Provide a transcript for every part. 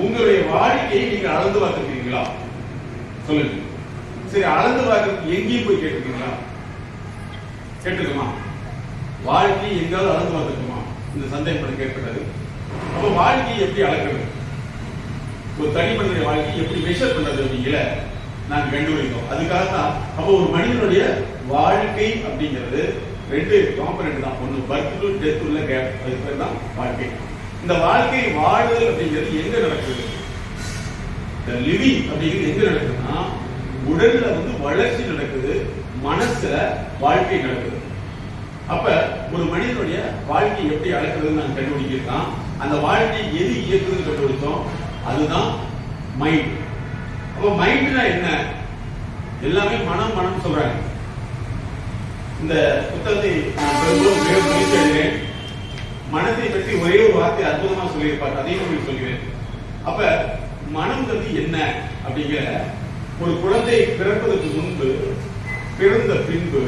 உங்களுடைய வாழ்க்கையை நீங்க அளந்து பார்த்துருக்கீங்களா? சொல்லுங்க. சரி அளந்து பார்க்க எங்கேயும் போய் கேட்டுக்கீங்களா கேட்டிருக்குமா? வாழ்க்கையை எங்காவது அளந்து பார்த்துருக்குமா? இந்த சந்தேகம் கேட்பட்டது அப்போ வாழ்க்கையை எப்படி அளக்கிறது? ஒரு தனி வாழ்க்கையை எப்படி மெஷர் பண்றது அப்படிங்கிற நாங்க கண்டுபிடித்தோம். அதுக்காக தான் அப்போ ஒரு மனிதனுடைய வாழ்க்கை அப்படிங்கிறது ரெண்டு காம்பனண்ட் தான். ஒன்னு பர்த் டு டெத் உள்ள கேப் அதுக்கு தான் வாழ்க்கை இந்த வாழ்க்கை வாழுதல் அப்படிங்கிறது எங்க நடக்குது? இந்த லிவிங் அப்படிங்கிறது எங்க நடக்குதுன்னா உடல்ல வந்து வளர்ச்சி நடக்குது மனசுல வாழ்க்கை நடக்குது. அப்ப ஒரு மனிதனுடைய வாழ்க்கை எப்படி அளக்குறதுன்னு நான் கண்டுபிடிக்கிறோம் அந்த வாழ்க்கை எது இயக்குதுன்னு கண்டுபிடிச்சோம் அதுதான் மைண்ட் அப்ப மைண்ட்னா என்ன? எல்லாமே மனம் மனம் சொல்றாங்க. இந்த புத்தகத்தை நான் பெரும்பாலும் மனதை பற்றி ஒரே ஒரு வார்த்தை அற்புதமா சொல்லியிருப்பார். அதையும் உங்களுக்கு சொல்கிறேன் அப்ப மனம்ங்கிறது என்ன அப்படிங்கிற ஒரு குழந்தை பிறப்பதற்கு முன்பு பிறந்த பின்பு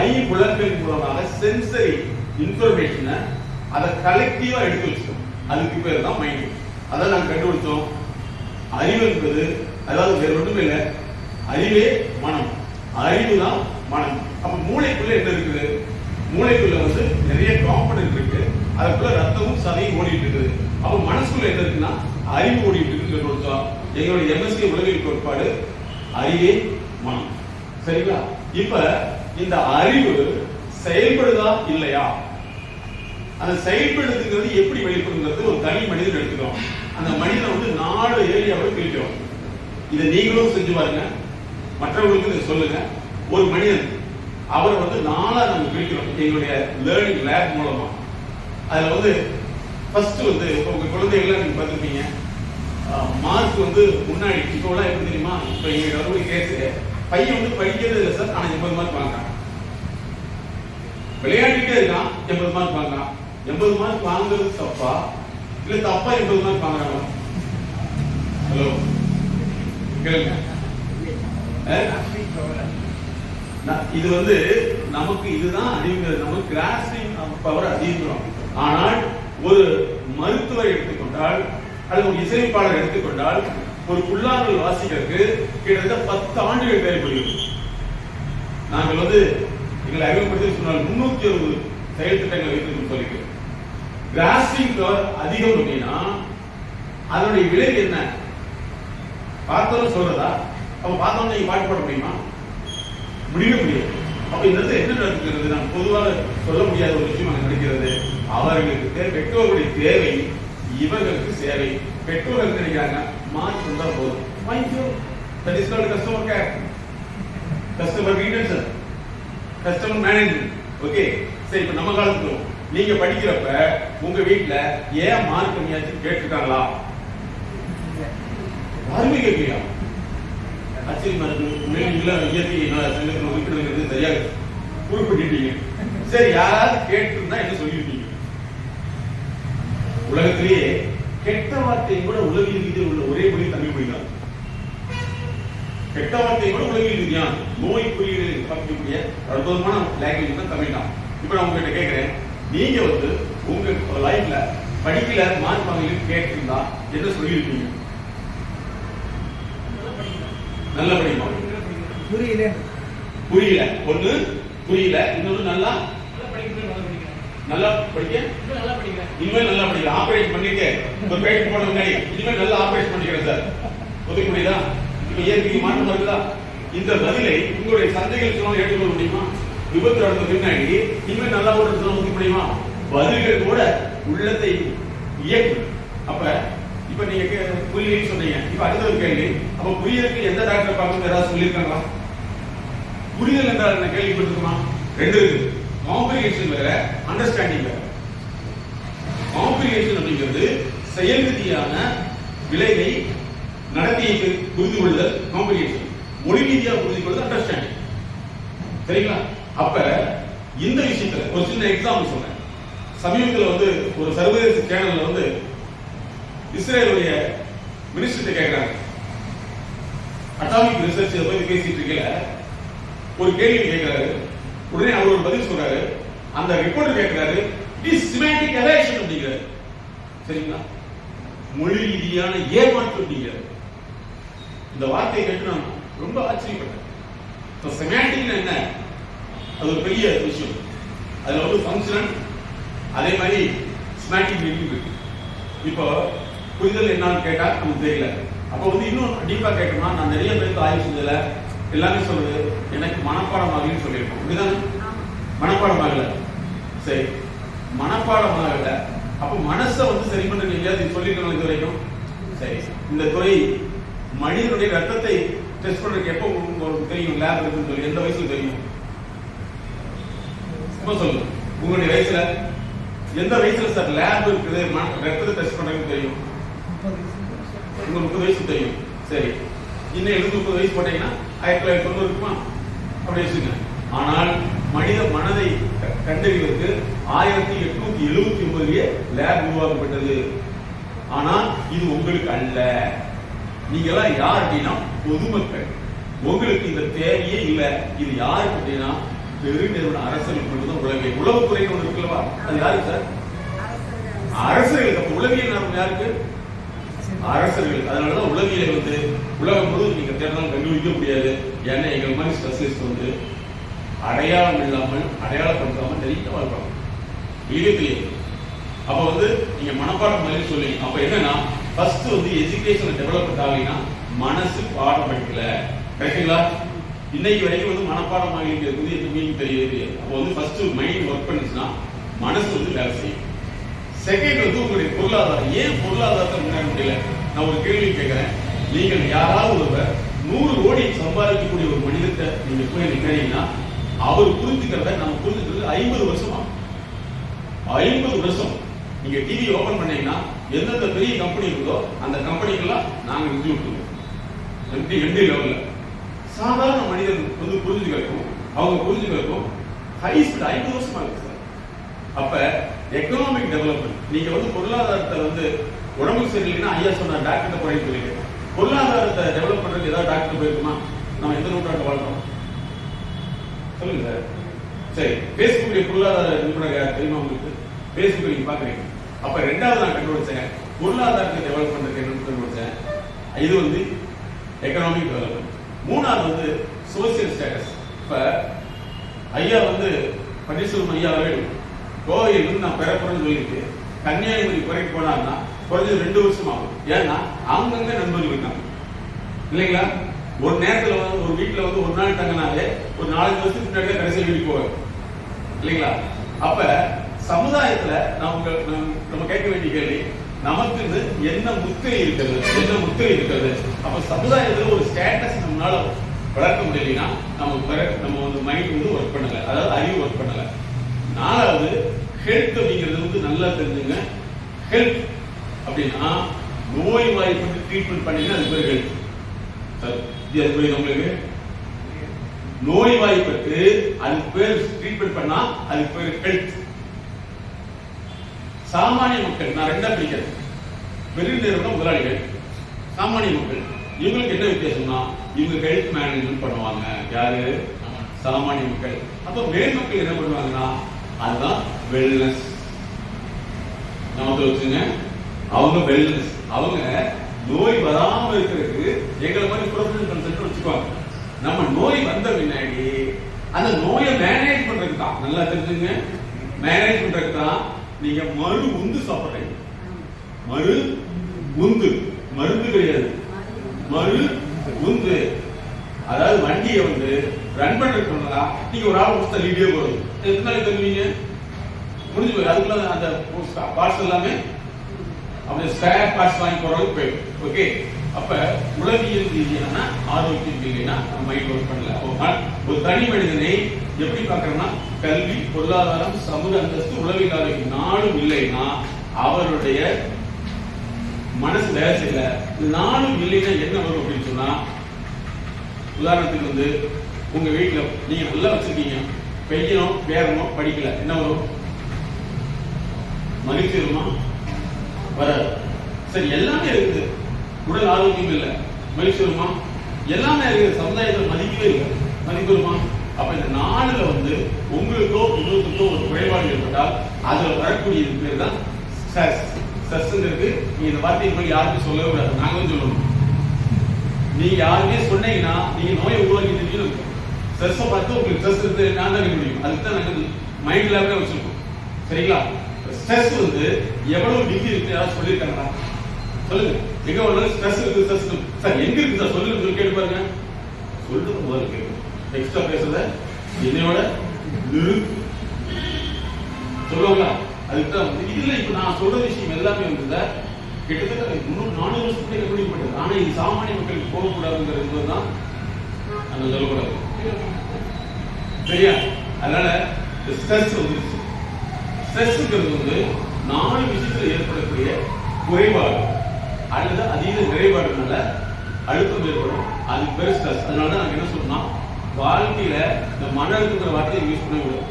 ஐம்புலன்கள் மூலமாக சென்சரி இன்ஃபர்மேஷனை அதை கலெக்டிவா எடுத்து வச்சோம் அதுக்கு பேர் தான் மைண்ட் அதை நாங்கள் கண்டுபிடிச்சோம். அறிவு என்பது அதாவது வேற ஒன்றுமே இல்லை. அறிவே மனம். அறிவு தான் மனம். அப்ப மூளைக்குள்ள என்ன இருக்குது? மூளைக்குள்ள வந்து நிறைய காம்பனன்ட் இருக்கு. அதுக்குள்ள ரத்தமும் சதையும் ஓடிட்டு இருக்குது. அப்போ மனசுக்குள்ள என்ன இருக்குன்னா அறிவு ஓடிட்டு இருக்குன்னு கண்டுபிடிச்சோம் எங்களுடைய எம்எஸ்சி உளவியல் கோட்பாடு அறிவே மனம். சரிங்களா? இப்ப இந்த அறிவு செயல்படுதா இல்லையா? அந்த செயல்படுதுங்கிறது எப்படி வெளிப்படுங்கிறது ஒரு தனி மனிதன் எடுத்துக்கிறோம். அந்த மனிதனை வந்து நாலு ஏரியாவை பிரிக்கிறோம். இதை நீங்களும் செஞ்சு பாருங்க. மற்றவர்களுக்கு இதை சொல்லுங்க. ஒரு மனிதன் அவரை வந்து நாலா நம்ம பிரிக்கிறோம். எங்களுடைய லேர்னிங் லேப் மூலமா. அதுல வந்து ஃபர்ஸ்ட் வந்து இப்போ உங்க குழந்தைகள்லாம் நீங்க பார்த்துருப்பீங்க. மார்க் வந்து முன்னாடி இப்போ எல்லாம் எப்படி தெரியுமா? இப்போ எங்க கருவடி கேஸ் பையன் வந்து படிக்கிறது இல்லை சார் ஆனா எண்பது மார்க் வாங்குறான். விளையாடிட்டே இருக்கான். எண்பது மார்க் வாங்குறான். எண்பது மார்க் வாங்குறது தப்பா? இல்ல தப்பா எண்பது மார்க் வாங்குறாங்களா? ஹலோ கேளுங்க? நான் இது வந்து நமக்கு இதுதான் அதிகம் நம்ம கிராஸ்பிங் பவர் அதிகம் ஆனால் ஒரு மருத்துவர் எடுத்துக்கொண்டால் அல்லது ஒரு இசையமைப்பாளர் எடுத்துக்கொண்டால் ஒரு புல்லாங்குழல் வாசிக்கிறதுக்கு கிட்டத்தட்ட பத்து ஆண்டுகள் தேவைப்படுகிறது நாங்கள் வந்து எங்களை அறிமுகப்படுத்தி சொன்னால் முன்னூத்தி அறுபது செயல் திட்டங்கள் வைத்து சொல்லிக்கிறோம் கிராஸ்பிங் பவர் அதிகம் அப்படின்னா அதனுடைய விளைவு என்ன? பார்த்தோன்னு சொல்றதா? அப்ப பார்த்தோன்னு நீங்க பாட்டு பாட முடியுமா? முடியவே முடியாது அப்ப இந்த இடத்துல என்ன நடக்கிறது? நாம் பொதுவாக சொல்ல முடியாத ஒரு விஷயம் அங்க நடக்கிறது. அவர்களுக்கு பெற்றோர்களுடைய தேவை இவர்களுக்கு சேவை. பெற்றோர்கள் நினைக்கிறாங்க? மார்க் வந்தா போதும். வாங்கிக்கோ that is called customer care customer retention customer management okay சரி இப்ப நம்ம காலத்துக்கு நீங்க படிக்கிறப்ப உங்க வீட்டுல ஏன் மார்க் கம்மியாச்சு கேட்டிருக்காங்களா? யாருமே கேட்கலாம் ஆச்சரியமா மருந்து உண்மையில இல்ல இயற்கை நான் சங்கத்தில் உறுப்பினர்கள் சரியாக குறிப்பிட்டீங்க சரி யாராவது கேட்டிருந்தா என்ன சொல்லியிருப்பீங்க? உலகத்திலேயே கெட்ட வார்த்தை கூட உலகில் ரீதியில் உள்ள ஒரே மொழி தமிழ் மொழி தான். கெட்ட வார்த்தை கூட உலகில் ரீதியான நோய் குறியீடுகளை பார்க்கக்கூடிய அற்புதமான லாங்குவேஜ் தான் தமிழ் தான். இப்போ நான் உங்ககிட்ட கேட்கிறேன். நீங்க வந்து உங்க லைஃப்ல படிக்கல மார்க் வாங்கலன்னு கேட்டிருந்தா என்ன சொல்லியிருப்பீங்க? நல்ல படிமா புரியல. புரியல. ஒண்ணு புரியல. இன்னொன்னு நல்லா நல்லா படிக்க. இனிமேல் நல்லா படிக்கலாம். ஆபரேட் பண்ணிட்டு ஒரு போட முன்னாடி இனிமேல் நல்லா ஆபரேட் பண்ணிக்கிறேன் சார் ஒதுக்க முடியுதா? இப்ப இயற்கைக்கு மாற்றம் வருதா? இந்த பதிலை உங்களுடைய சந்தைகள் சொன்னால் ஏற்றுக்கொள்ள முடியுமா? விபத்து நடந்த பின்னாடி இனிமேல் நல்லா ஓடுறது ஒதுக்க முடியுமா? பதில்கள் கூட உள்ளத்தை இயக்கும். அப்ப இப்ப நீங்க கே- புரியலன்னு சொன்னீங்க. இப்ப அடுத்த ஒரு கேள்வி. அப்ப புரியலுக்கு எந்த டாக்டர் பார்க்கணும் யாராவது சொல்லியிருக்காங்களா? புரிதல் என்றால் என்ன? கேள்விப்பட்டிருக்குமா? ரெண்டு இருக்கு. காம்ப்ரிஹென்ஷன் வேற அண்டர்ஸ்டாண்டிங் வேற. காம்ப்ரிஹென்ஷன் அப்படிங்கிறது செயல் ரீதியான விளைவை நடத்தியை புரிந்து கொள்ளுதல் காம்ப்ரிஹென்ஷன் மொழி ரீதியாக புரிந்து கொள்ளுதல் அண்டர்ஸ்டாண்டிங் சரிங்களா? அப்ப இந்த விஷயத்துல ஒரு சின்ன எக்ஸாம்பிள் சொல்றேன். சமீபத்தில் வந்து ஒரு சர்வதேச சேனல்ல வந்து இஸ்ரேலுடைய மினிஸ்டர் கேட்கிறாங்க அட்டாமிக் ரிசர்ச் பத்தி பேசிட்டு இருக்கல. ஒரு கேள்வி கேட்கிறாரு உடனே அவர் ஒரு பதில் சொல்றாரு. அந்த ரிப்போர்ட் கேட்கிறாரு இட் இஸ் சிமேட்டிக் எலேஷன் அப்படிங்கிறாரு. சரிங்களா? மொழி ரீதியான ஏமாற்று அப்படிங்கிறாரு. இந்த வார்த்தையை கேட்டு நான் ரொம்ப ஆச்சரியப்பட்டேன். இப்போ செமாட்டிக்னா என்ன? அது ஒரு பெரிய விஷயம். அதுல வந்து ஃபங்க்ஷனல் அதே மாதிரி ஸ்மாட்டிக் இருக்கு. இப்போ புரிதல் என்னன்னு கேட்டா நமக்கு தெரியல. அப்போ வந்து இன்னும் டீப்பா கேட்டோம்னா நான் நிறைய பேருக்கு ஆய்வு செஞ்சதுல எல்லாமே சொல்றது எனக்கு மனப்பாடம் ஆகலன்னு சொல்லியிருக்கோம். அப்படிதானே மனப்பாடம் ஆகல. சரி. மனப்பாடம் ஆகல. அப்போ மனசை வந்து சரி பண்றது எங்கேயாவது சொல்லியிருக்கோம் இது வரைக்கும்? சரி. இந்த துறை மனிதனுடைய ரத்தத்தை டெஸ்ட் பண்றதுக்கு எப்போ உங்களுக்கு தெரியும்? லேப் இருக்குன்னு சொல்லி எந்த வயசுல தெரியும்? சொல்லுங்க உங்களுடைய வயசுல? எந்த வயசுல சார் லேப் இருக்குது ரத்தத்தை டெஸ்ட் பண்றதுக்கு தெரியும். உங்களுக்கு முப்பது வயசு தெரியும். சரி. இன்னும் எழுபது முப்பது வயசு போட்டீங்கன்னா ஆயிரத்தி தொள்ளாயிரத்தி தொண்ணூறு இருக்குமா? அப்படி வச்சுங்க ஆனால் மனித மனதை கண்டறிவதற்கு ஆயிரத்தி எட்நூத்தி எழுபத்தி ஒன்பதுலயே லேப் உருவாக்கப்பட்டது. ஆனா இது உங்களுக்கு அல்ல. நீங்க எல்லாம் யார் அப்படின்னா பொதுமக்கள். உங்களுக்கு இந்த தேவையே இல்ல. இது யாருக்கு அப்படின்னா பெருநிறுவன அரசுகளுக்கு மட்டும்தான் உளவியல் உளவுத்துறைன்னு ஒண்ணு இருக்குல்லவா? அது யாருக்கு? சார் அரசுகளுக்கு உளவியல் யாருக்கு? அரசர்கள் அதனாலதான் உலகிலே வந்து உலகம் முழு நீங்க தேர்தல் கண்டுபிடிக்க முடியாது. ஏன்னா எங்கள் மாதிரி ஸ்பெஷலிஸ்ட் வந்து அடையாளம் இல்லாமல் அடையாளப்படுத்தாமல் நிறைய வாழ்றாங்க இதுவே அப்ப வந்து நீங்க மனப்பாடம் மாதிரி சொல்லி அப்ப என்னன்னா ஃபர்ஸ்ட் வந்து எஜுகேஷன் டெவலப்மெண்ட் ஆகலைன்னா மனசு பாடம் படிக்கல கரெக்டுங்களா இன்னைக்கு வரைக்கும் வந்து மனப்பாடம் ஆகிக்கிறது வந்து எந்த மீனிங் தெரியவே தெரியாது. அப்போ வந்து ஃபர்ஸ்ட் மைண்ட் ஒர்க் பண்ணுச்சுன்னா மனசு வந்து வேலை செய்யும். செகண்ட் வந்து உங்களுடைய பொருளாதாரம். ஏன் பொருளாதாரத்தை முன்னேற முடியல? நான் ஒரு கேள்வி கேட்கிறேன். நீங்கள் யாராவது ஒருவர் நூறு கோடி சம்பாதிக்கக்கூடிய ஒரு மனிதத்தை நீங்க போய் நிக்கிறீங்கன்னா அவர் புரிஞ்சுக்கிறத நம்ம புரிஞ்சுக்கிறது ஐம்பது வருஷமா? ஐம்பது வருஷம் நீங்க டிவி ஓபன் பண்ணீங்கன்னா எந்தெந்த பெரிய கம்பெனி இருக்கோ அந்த கம்பெனிக்கெல்லாம் நாங்க நிதி விட்டுருவோம் எம்டி எம்டி லெவல்ல சாதாரண மனிதன் வந்து புரிஞ்சுக்கிறதுக்கும் அவங்க புரிஞ்சுக்கிறதுக்கும் ஹை ஸ்பீட் ஐம்பது வருஷமா இருக்கு சார். அப்ப எக்கனாமிக் டெவலப்மெண்ட் நீங்க வந்து பொருளாதாரத்தை வந்து உடம்புக்கு சரியில்லைன்னா ஐயா சொன்ன டாக்டர் போய் சொல்லிட்டு. பொருளாதாரத்தை டெவலப் பண்றதுக்கு ஏதாவது டாக்டர் போயிருக்குமா? நம்ம எந்த நூற்றாண்டு வாழ்றோம்? சொல்லுங்க சார். சரி பேஸ்புக் பொருளாதார நிபுணர் தெரியுமா உங்களுக்கு? பேஸ்புக் நீங்க பாக்குறீங்க. அப்ப ரெண்டாவது நான் கண்டுபிடிச்சேன். பொருளாதாரத்தை டெவலப் பண்றதுக்கு என்ன கண்டுபிடிச்சேன். இது வந்து எக்கனாமிக் டெவலப்மெண்ட் மூணாவது வந்து சோசியல் ஸ்டேட்டஸ் இப்ப ஐயா வந்து பன்னீர்செல்வம் ஐயாவே கோவையில் வந்து நான் பெறப்படுறேன்னு சொல்லிட்டு கன்னியாகுமரி குறைக்கு போனாருன்னா குறைஞ்சது ரெண்டு வருஷம் ஆகும் ஏன்னா அங்கங்க நண்பர்கள் இருக்காங்க. இல்லைங்களா? ஒரு நேரத்துல வந்து ஒரு வீட்டுல வந்து ஒரு நாள் தங்கினாலே ஒரு நாலஞ்சு வருஷத்துக்கு முன்னாடியே கடைசி கடைசியில் வீட்டுக்கு போவாங்க இல்லைங்களா? அப்ப சமுதாயத்துல நம்ம நம்ம- நம்ம கேட்க வேண்டிய கேள்வி நமக்கு என்ன முத்திரை இருக்கிறது? என்ன முத்திரை இருக்கிறது? அப்ப சமுதாயத்துல ஒரு ஸ்டேட்டஸ் நம்மளால வளர்க்க முடியலன்னா நம்ம பிற- நம்ம வந்து மைண்ட் வந்து ஒர்க் பண்ணல. அதாவது அறிவு ஒர்க் பண்ணல. நாலாவது ஹெல்த் அப்படிங்கிறது வந்து நல்லா தெரிஞ்சுங்க. ஹெல்த் அப்படின்னா நோய் வாய்ப்புக்கு ட்ரீட்மெண்ட் பண்ணினா அது பேர் ஹெல்த் உங்களுக்கு? நோய் வாய்ப்புக்கு அதுக்கு பேர் ட்ரீட்மெண்ட் பண்ணா அதுக்கு பேர் ஹெல்த் சாமானிய மக்கள் நான் ரெண்டா பிரிக்கிறேன். பெருநிறுவன முதலாளிகள். சாமானிய மக்கள் இவங்களுக்கு என்ன வித்தியாசம்னா இவங்க ஹெல்த் மேனேஜ்மெண்ட் பண்ணுவாங்க. யாரு? சாமானிய மக்கள். அப்ப மேல் மக்கள் என்ன பண்ணுவாங்கன்னா அதுதான் வெல்னஸ் நமக்கு வச்சுங்க அவங்க வெல்னஸ் அவங்க நோய் வராம இருக்கிறதுக்கு எங்களை மாதிரி ப்ரொஃபஷனல் கன்சல்ட் வச்சுக்குவாங்க நம்ம நோய் வந்த பின்னாடி அந்த நோயை மேனேஜ் பண்றதுக்கு தான். நல்லா தெரிஞ்சுங்க. மேனேஜ் பண்றதுக்கு தான் நீங்க மறு உந்து சாப்பிடுறீங்க. மறு உந்து. மருந்து கிடையாது. மறு உந்து. அதாவது வண்டியை வந்து ரன் பண்றதுக்கு நீங்க ஒரு ஆள் புஸ்தகம் லீடியோ போறது எத்தனை நாளைக்கு தள்ளுவீங்க? முடிஞ்சு போய் அதுக்குள்ள அந்த பார்ட்ஸ் எல்லாமே அப்படி ஸ்பேர் பார்ட்ஸ் வாங்கி போறதுக்கு போயிடும் ஓகே அப்ப உளவியல் ரீதியான ஆரோக்கியம் இல்லைன்னா நம்ம மைண்ட் ஒர்க் பண்ணல. ஒரு தனி மனிதனை எப்படி பார்க்கறோம்னா கல்வி பொருளாதாரம் சமூக அந்தஸ்து உளவியல் ஆரோக்கியம் நாளும் இல்லைன்னா அவருடைய மனசு வேலை செய்யல. நாளும் இல்லைன்னா என்ன வரும் அப்படின்னு சொன்னா உதாரணத்துக்கு வந்து உங்க வீட்டுல நீங்க நல்லா வச்சிருக்கீங்க. பையனும் பேரனும் படிக்கல. என்ன வரும்? மகிழ்ச்சி வருமா? வராது. சரி எல்லாமே இருக்குது. உடல் ஆரோக்கியம் இல்ல. மகிழ்ச்சி வருமா? எல்லாமே இருக்குது. சமுதாயத்தில் மதிக்கவே இல்லை. மதிப்பு வருமா? அப்ப இந்த நாளுல வந்து உங்களுக்கோ இன்னொருத்தருக்கோ ஒரு குறைபாடு ஏற்பட்டால் அதுல வரக்கூடிய பேர் தான் ஸ்ட்ரெஸ் ஸ்ட்ரெஸ்ங்கிறது நீங்க இந்த வார்த்தையை போய் யாருக்கும் சொல்லவே கூடாது. நாங்களும் சொல்லணும். நீங்க யாருமே சொன்னீங்கன்னா நீங்க நோயை உருவாக்கிட்டீங்கன்னு ஸ்ட்ரெஸ்ஸை பார்த்து உங்களுக்கு ஸ்ட்ரெஸ் இருந்து நான் தான் முடியும். அதுக்கு தான் நாங்கள் மைண்ட் லெவலே வச்சிருக்கோம். சரிங்களா? ஸ்ட்ரெஸ் வந்து எவ்வளவு டிகிரி இருக்கு யாராவது சொல்லியிருக்காங்களா சொல்லுங்க. எங்க ஒண்ணு ஸ்ட்ரெஸ் இருக்கு ஸ்ட்ரெஸ் சார் எங்க இருக்கு சார் சொல்லுங்க சொல்லி கேட்டு பாருங்க. சொல்லிட்டு முதல்ல கேட்கும் எக்ஸ்ட்ரா பேசுறத என்னையோட நிறு சொல்லுவாங்களா அதுக்கு தான் வந்து இதுல இப்ப நான் சொல்ற விஷயம் எல்லாமே வந்து கிட்டத்தட்ட முன்னூறு நானூறு வருஷத்துக்கு கண்டுபிடிக்கப்பட்டது ஆனா இது சாமானிய மக்களுக்கு போகக்கூடாதுங்கிறது தான் அந்த சொல்லக்கூடாது. சரியா? அதனால ஸ்ட்ரெஸ் வந்துருச்சு. ஸ்ட்ரெஸ்ஸுங்கிறது வந்து நாலு விஷயத்துல ஏற்படக்கூடிய குறைபாடு. அல்லது அதீத நிறைபாடுனால அழுத்தம் ஏற்படும். அதுக்கு பேர் ஸ்ட்ரெஸ் அதனால தான் நாங்கள் என்ன சொல்றோம்னா வாழ்க்கையில இந்த மன அழுத்தங்கிற வார்த்தையை யூஸ் பண்ண விடும்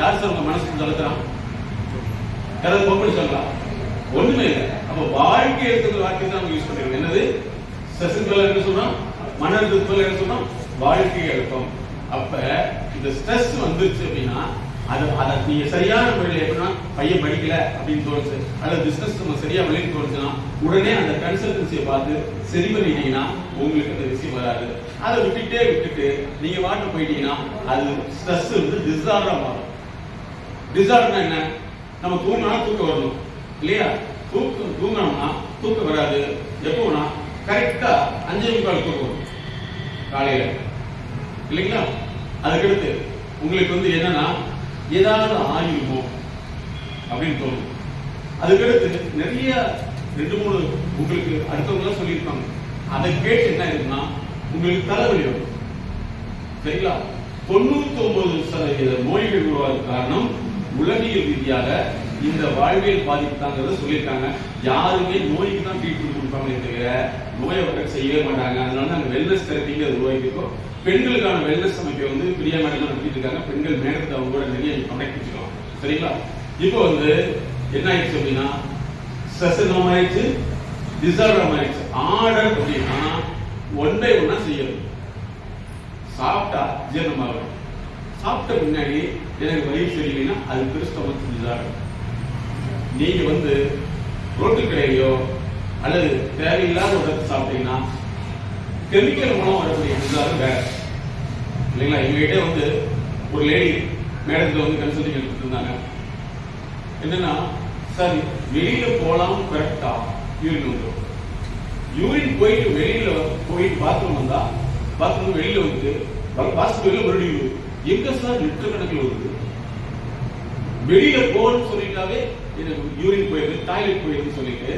யார் சார் உங்க மனசுக்கு அழுத்துறான் யாராவது பொம்பளை சொல்லலாம் ஒண்ணுமே இல்லை. அப்ப வாழ்க்கை எழுத்துங்கிற வார்த்தை தான் நம்ம யூஸ் பண்றோம் என்னது? ஸ்ட்ரெஸ்ஸுக்கு என்ன சொன்னோம் மன அழுத்தத்துக்கு என்ன சொன்னோம் வாழ்க்கை அழுத்தம். அப்ப இந்த ஸ்ட்ரெஸ் வந்துருச்சு அப்படின்னா அது அதை நீங்க சரியான முறையில் எப்படின்னா பையன் படிக்கல அப்படின்னு தோணுச்சு அல்லது பிசினஸ் நம்ம சரியா வழியில் தோணுச்சுன்னா உடனே அந்த கன்சல்டன்சியை பார்த்து சரி பண்ணிட்டீங்கன்னா உங்களுக்கு அந்த விஷயம் வராது. அதை விட்டுட்டே விட்டுட்டு நீங்க வாட்டு போயிட்டீங்கன்னா அது ஸ்ட்ரெஸ் வந்து டிசார்டரா மாறும். டிசார்டர்னா என்ன? நம்ம தூங்கினா தூக்கம் வரணும். இல்லையா? தூக்கம் தூங்கினோம்னா தூக்கம் வராது. எப்போனா கரெக்டா அஞ்சே முக்கால் தூக்கம் வரும். காலையில. இல்லைங்களா? அதுக்கடுத்து உங்களுக்கு வந்து என்னன்னா ஏதாவது ஆகிருமோ அப்படின்னு தோணும். அதுக்கடுத்து நிறைய ரெண்டு மூணு உங்களுக்கு அடுத்தவங்களாம் சொல்லியிருப்பாங்க. அதை கேட்டு என்ன இருக்குன்னா உங்களுக்கு தலைவலி வரும். சரிங்களா? தொண்ணூத்தி ஒன்பது சதவீத நோய்கள் உருவாக காரணம் உலகியல் ரீதியாக இந்த வாழ்வியல் பாதிப்பு தாங்கிறத சொல்லியிருக்காங்க. யாருமே நோய்க்கு தான் ட்ரீட்மெண்ட் கொடுப்பாங்களே தவிர நோயை வர செய்யவே மாட்டாங்க. அதனால நாங்கள் வெல்னஸ் தெரப்பிங்க உருவாக்கியிருக்கோம் பெண்களுக்கான வெல்னஸ் அமைப்பை வந்து பிரியா மேடம் நடத்திட்டு இருக்காங்க. பெண்கள் மேடத்தை அவங்க கூட நிறைய கனெக்ட் வச்சுக்கலாம். சரிங்களா? இப்போ வந்து என்ன ஆயிடுச்சு அப்படின்னா சசனம் ஆயிடுச்சு டிசார்டர் ஆயிடுச்சு ஆர்டர் அப்படின்னா ஒன் பை ஒன்னா செய்யணும். சாப்பிட்டா ஜீரணமாகும் சாப்பிட்ட பின்னாடி எனக்கு வயிறு சரியில்லைன்னா அது கிறிஸ்தவ டிசார்டர் நீங்க வந்து ரோட்டு கடையிலையோ அல்லது தேவையில்லாத ஒரு சாப்பிட்டீங்கன்னா கெமிக்கல் மூலம் வரக்கூடிய டிசார்டர் வேற. இல்லைங்களா? எங்ககிட்ட வந்து ஒரு லேடி மேடத்துல வந்து கன்சல்டிங் எடுத்துட்டு இருந்தாங்க. என்னன்னா சார் வெளியில போலாம் கரெக்டா யூரின் வந்துடும் யூரின் போயிட்டு வெளியில போயிட்டு பாத்ரூம் வந்தா பாத்ரூம் வெளியில வந்து பாத்ரூம் வெளியில மறுபடியும் வருது. எங்க சார் லிட்டர் கணக்கில் வருது? வெளியில போகணும்னு சொல்லிட்டாவே எனக்கு யூரின் போயிருக்கு டாய்லெட் போயிருக்குன்னு சொல்லிட்டு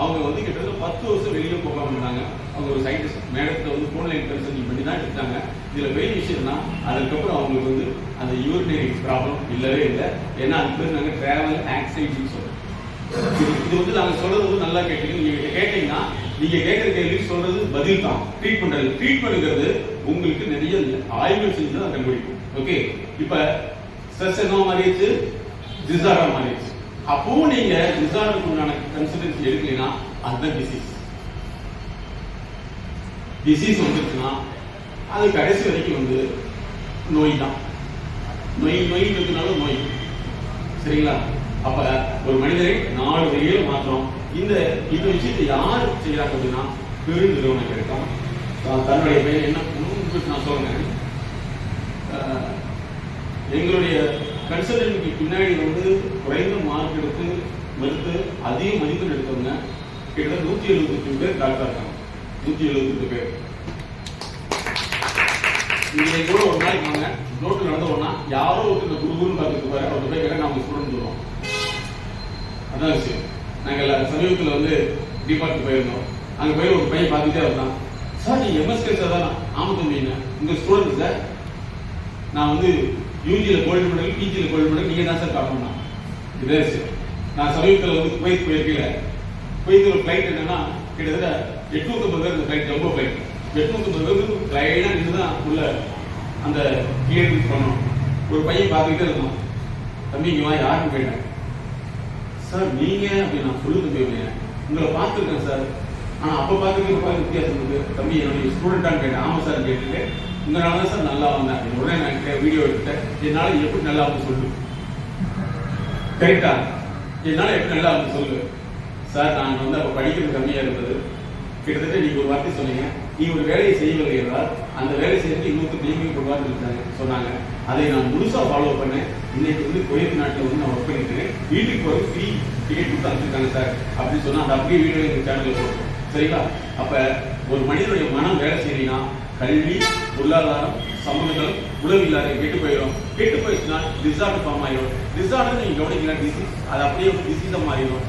அவங்க வந்து கிட்டத்தட்ட பத்து வருஷம் வெளியில போகாம இருந்தாங்க. அவங்க ஒரு சயின்டிஸ்ட் மேடத்தை வந்து போன்லைன் கன்சல்டிங் பண்ணி தான் எடுத்தாங்க. இதுல பெரிய விஷயம்னா அதுக்கப்புறம் அவங்களுக்கு வந்து அந்த யூரினரி ப்ராப்ளம் இல்லவே இல்லை. ஏன்னா அது பேர் நாங்கள் டிராவல் ஆக்சைட்டின்னு சொல்றோம் இது வந்து நாங்க சொல்றது வந்து நல்லா கேட்டீங்க. நீங்க கேட்டீங்கன்னா நீங்க கேட்கிற கேள்வி சொல்றது பதில் தான். ட்ரீட் பண்றது பண்ணுறது உங்களுக்கு நிறைய ஆய்வுகள் செஞ்சு தான் கண்டுபிடிக்கும். ஓகே இப்ப ஸ்ட்ரெஸ் என்ன மாறிடுச்சு? டிசார்டர் மாறிடுச்சு. அப்பவும் நீங்க டிசார்டருக்கு உண்டான கன்சிடன்சி எடுக்கலைன்னா அதுதான் டிசீஸ் டிசீஸ் வந்துருச்சுன்னா அது கடைசி வரைக்கும் வந்து நோய் தான். நோய் நோய் நோய். சரிங்களா? அப்ப ஒரு மனிதரை நாலு வகையில மாத்திரம் இந்த இந்த விஷயத்தை யார் செய்யறாங்க அப்படின்னா பெரு நிறுவனங்கள் தன்னுடைய பெயர் என்ன? நான் சொல்றேன். எங்களுடைய கன்சல்டன்ட்க்கு பின்னாடி வந்து குறைந்த மார்க் எடுத்து மறுத்து அதிக மதிப்பெண் எடுத்தவங்க கிட்டத்தட்ட நூத்தி எழுபத்தி பேர் டாக்டர் இருக்காங்க. நூத்தி எழுபத்தி பேர். நீங்க கூட ஒரு நாளைக்கு வாங்க நோட்டு நடந்து போனா யாரோ ஒருத்தர் இந்த குருகுருன்னு பார்த்துட்டு பாரு அவர் போய் கேட்டா நாங்க ஸ்டூடெண்ட் சொல்லுவோம். அதான் விஷயம். நாங்க எல்லா- வந்து டிபார்ட்மெண்ட் போயிருந்தோம். அங்க போய் ஒரு பையன் பார்த்துட்டே இருந்தான் சார் நீ எம்எஸ்கே சார் தான் ஆமாம் தம்பிங்க உங்க ஸ்டூடெண்ட் சார் நான் வந்து யூஜியில் கோல்டு மெடல் பிஜியில் கோல்டு மெடல் நீங்க தான் சார் காட்டணும்னா இதே சார் நான் சமீபத்தில் வந்து குவைத் போயிருக்கல குவைத்தில் ஒரு ஃப்ளைட் என்னன்னா கிட்டத்தட்ட எட்நூத்தம்பது பேர் இந்த ஃப்ளைட் ரொம்ப ஃப்ளைட் எட்நூத்தம்பது பேருக்கு லைனாக நின்று தான் உள்ள அந்த கிளியர் பண்ணோம் ஒரு பையன் பார்த்துக்கிட்டே இருந்தான். தம்பி இங்கே வா யாருன்னு கேட்டேன். சார் நீங்க அப்படி நான் சொல்லுங்க தம்பி உங்களை பார்த்துருக்கேன் சார் ஆனால் அப்போ பார்த்துக்கிட்டு வித்தியாசம் இருக்கு. தம்பி என்னுடைய ஸ்டூடெண்டான்னு கேட்டேன். ஆமாம் சார் கேட்டுட்டு உங்களால தான் சார் நல்லா வந்தேன். உடனே நான் வீடியோ எடுத்தேன் என்னால எப்படி நல்லா வந்து சொல்லு? கரெக்டா என்னால எப்படி நல்லா இருந்து சொல்லு? சார் நான் வந்து அப்ப படிக்கிறது கம்மியா இருந்தது. கிட்டத்தட்ட நீங்க ஒரு வார்த்தை சொன்னீங்க. நீ ஒரு வேலையை செய்யவில்லை என்றால் அந்த வேலை செய்யறதுக்கு இன்னொருத்தர் நீங்க கொடுவான்னு இருந்தாங்க சொன்னாங்க. அதை நான் முழுசா ஃபாலோ பண்ணேன். இன்னைக்கு வந்து குவைத் நாட்டில் வந்து நான் ஒர்க் பண்ணிருக்கேன். வீட்டுக்கு ஒரு ஃப்ரீ டிக்கெட் கொடுத்து அனுப்பிச்சிருக்காங்க சார். அப்படின்னு சொன்னா அந்த அப்படியே வீடியோ எங்க சேனல்ல போடுறோம் சரிங்களா? அப்ப ஒரு மனிதனுடைய மனம் வேலை செய்யலைன்னா கல்வி பொருளாதாரம் சமூகங்கள் உணவு இல்லாத கெட்டு போயிடும். கெட்டு போயிடுச்சுன்னா டிசார்டர் ஃபார்ம் ஆயிடும். டிசார்டர் நீங்க கவனிக்கலாம் டிசீஸ் அது அப்படியே டிசீஸா மாறிடும்.